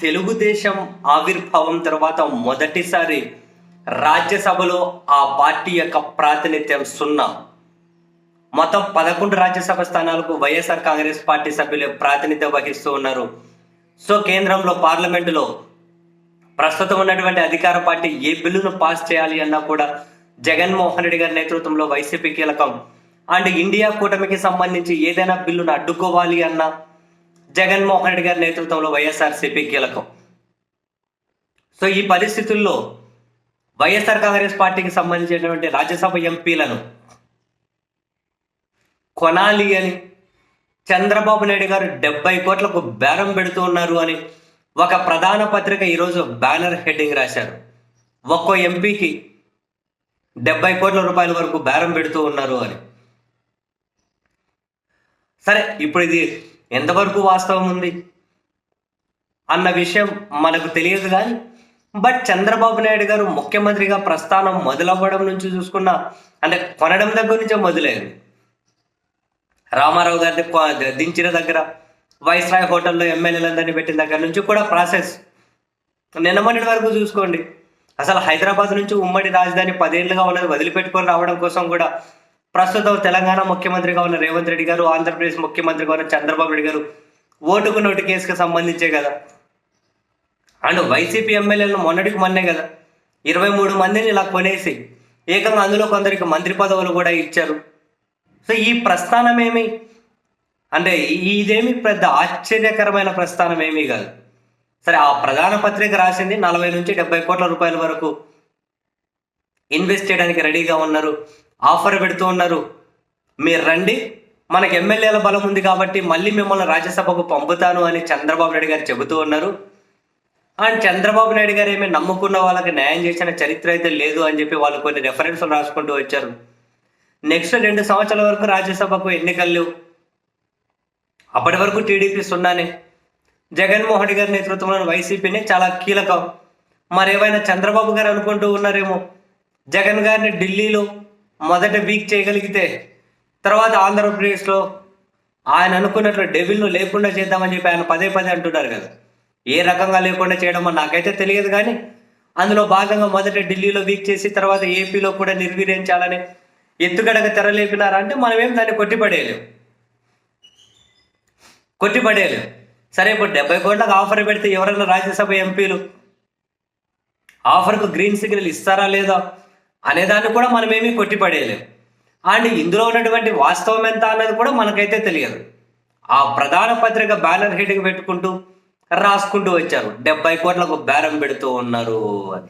తెలుగుదేశం ఆవిర్భావం తర్వాత మొదటిసారి రాజ్యసభలో ఆ పార్టీ యొక్క ప్రాతినిధ్యం సున్నా. మొత్తం పదకొండు రాజ్యసభ స్థానాలకు వైఎస్ఆర్ కాంగ్రెస్ పార్టీ సభ్యులు ప్రాతినిధ్యం వహిస్తూ ఉన్నారు. సో కేంద్రంలో పార్లమెంటులో ప్రస్తుతం ఉన్నటువంటి అధికార పార్టీ ఏ బిల్లును పాస్ చేయాలి అన్నా కూడా జగన్మోహన్ రెడ్డి గారి నేతృత్వంలో వైసీపీ కీలకం. అండ్ ఇండియా కూటమికి సంబంధించి ఏదైనా బిల్లును అడ్డుకోవాలి అన్నా జగన్మోహన్ రెడ్డి గారి నేతృత్వంలో వైఎస్ఆర్సీపీ కీలకం. సో ఈ పరిస్థితుల్లో వైఎస్ఆర్ కాంగ్రెస్ పార్టీకి సంబంధించినటువంటి రాజ్యసభ ఎంపీలను కొనాలి అని చంద్రబాబు నాయుడు గారు డెబ్బై కోట్లకు బేరం పెడుతూ ఉన్నారు అని ఒక ప్రధాన పత్రిక ఈరోజు బ్యానర్ హెడ్డింగ్ రాశారు. ఒక్కో ఎంపీకి డెబ్బై కోట్ల రూపాయల వరకు బేరం పెడుతూ ఉన్నారు అని. సరే ఇప్పుడు ఇది ఎంతవరకు వాస్తవం ఉంది? అన్న విషయం మనకు తెలియదు కానీ బట్ చంద్రబాబు నాయుడు గారు ముఖ్యమంత్రిగా ప్రస్థానం మొదలవ్వడం నుంచి చూసుకున్న అంటే కొనడం దగ్గర నుంచే మొదలైంది రామారావు గారిని కొ- దించిన దగ్గర వైస్రాయ్ హోటల్లో ఎమ్మెల్యేలందరినీ పెట్టిన దగ్గర నుంచి కూడా ప్రాసెస్. నిన్నమన్నటి వరకు చూసుకోండి. అసలు హైదరాబాద్ నుంచి ఉమ్మడి రాజధాని పదేళ్ళుగా ఉన్నది వదిలిపెట్టుకొని రావడం కోసం కూడా ప్రస్తుతం తెలంగాణ ముఖ్యమంత్రిగా ఉన్న రేవంత్ రెడ్డి గారు ఆంధ్రప్రదేశ్ ముఖ్యమంత్రిగా ఉన్న చంద్రబాబు నాయుడు గారు ఓటుకు నోటు కేసుకు సంబంధించే కదా. అండ్ వైసీపీ ఎమ్మెల్యేలను మొన్నటికి మొన్నే కదా. ఇరవై మూడు మందిని ఇలా కొనేసి ఏకంగా అందులో కొందరికి మంత్రి పదవులు కూడా ఇచ్చారు. సో ఈ ప్రస్థానం ఏమి? అంటే ఇదేమి పెద్ద ఆశ్చర్యకరమైన ప్రస్థానం ఏమీ కాదు. సరే ఆ ప్రధాన పత్రిక రాసింది నలభై నుంచి డెబ్బై కోట్ల రూపాయల వరకు ఇన్వెస్ట్ చేయడానికి రెడీగా ఉన్నారు. ఆఫర్ పెడుతూ ఉన్నారు. మీరు రండి. మనకు ఎమ్మెల్యేల బలం ఉంది కాబట్టి మళ్ళీ మిమ్మల్ని రాజ్యసభకు పంపుతాను అని చంద్రబాబు నాయుడు గారు చెబుతూ ఉన్నారు. అండ్ చంద్రబాబు నాయుడు గారు ఏమి నమ్ముకున్న వాళ్ళకి న్యాయం చేసిన చరిత్ర అయితే లేదు అని చెప్పి వాళ్ళు కొన్ని రెఫరెన్స్లు రాసుకుంటూ వచ్చారు. నెక్స్ట్ రెండు సంవత్సరాల వరకు రాజ్యసభకు ఎన్నికలు అప్పటి వరకు టీడీపీ సున్నానే. జగన్మోహన్ రెడ్డి గారి నేతృత్వంలోని వైసీపీని చాలా కీలకం. మరి చంద్రబాబు గారు అనుకుంటూ ఉన్నారేమో. జగన్ గారిని ఢిల్లీలో మొదట వీక్ చేయగలిగితే తర్వాత ఆంధ్రప్రదేశ్లో ఆయన అనుకున్నట్లు డెవిల్ను లేకుండా చేద్దామని చెప్పి ఆయన పదే పదే అంటున్నారు కదా. ఏ రకంగా లేకుండా చేయడమో నాకైతే తెలియదు కానీ అందులో భాగంగా మొదట ఢిల్లీలో వీక్ చేసి తర్వాత ఏపీలో కూడా నిర్వీర్యించాలని ఎత్తుగడగ తెరలేపినారా అంటే మనమేం దాన్ని కొట్టిపడేయలేం. కొట్టిపడేయలేం. సరే ఇప్పుడు డెబ్బై కోట్లకు ఆఫర్ పెడితే ఎవరైనా రాజ్యసభ ఎంపీలు ఆఫర్కు గ్రీన్ సిగ్నల్ ఇస్తారా లేదా? అనేదాన్ని కూడా మనమేమీ కొట్టిపడేయలేం. అండ్ ఇందులో ఉన్నటువంటి వాస్తవం ఎంత అన్నది కూడా మనకైతే తెలియదు. ఆ ప్రధాన పత్రిక బ్యానర్ హెడ్కి పెట్టుకుంటూ రాసుకుంటూ వచ్చారు. డెబ్బై కోట్లకు బేరం పెడుతూ ఉన్నారు అని.